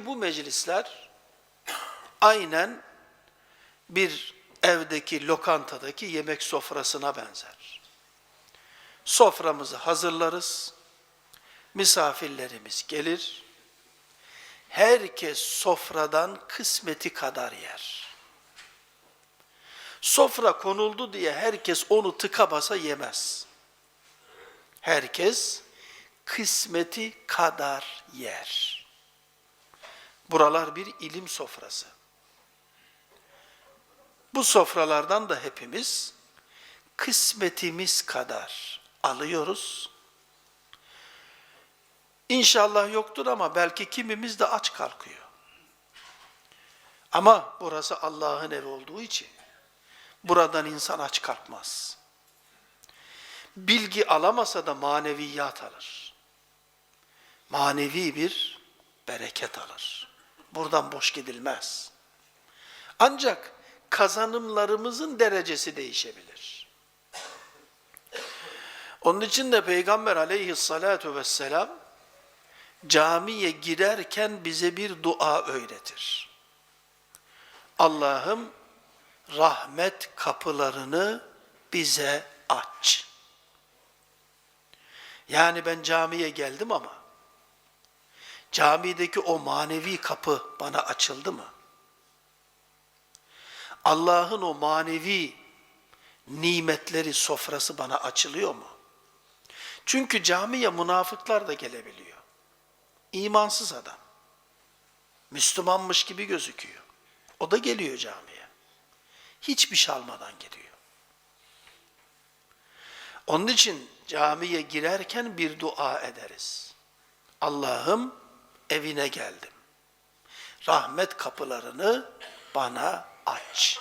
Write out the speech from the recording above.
Bu meclisler aynen bir evdeki lokantadaki yemek sofrasına benzer. Soframızı hazırlarız, misafirlerimiz gelir, herkes sofradan kısmeti kadar yer. Sofra konuldu diye herkes onu tıka basa yemez. Herkes kısmeti kadar yer. Buralar bir ilim sofrası. Bu sofralardan da hepimiz kısmetimiz kadar alıyoruz. İnşallah yoktur ama belki kimimiz de aç kalkıyor. Ama burası Allah'ın evi olduğu için buradan insan aç kalkmaz. Bilgi alamasa da maneviyat alır. Manevi bir bereket alır. Buradan boş gidilmez. Ancak kazanımlarımızın derecesi değişebilir. Onun için de Peygamber aleyhissalatu vesselam camiye girerken bize bir dua öğretir. Allah'ım rahmet kapılarını bize aç. Yani ben camiye geldim ama camideki o manevi kapı bana açıldı mı? Allah'ın o manevi nimetleri sofrası bana açılıyor mu? Çünkü camiye münafıklar da gelebiliyor. İmansız adam. Müslümanmış gibi gözüküyor. O da geliyor camiye. Hiçbir şey almadan geliyor. Onun için camiye girerken bir dua ederiz. Allah'ım evine geldim. Rahmet kapılarını bana aç.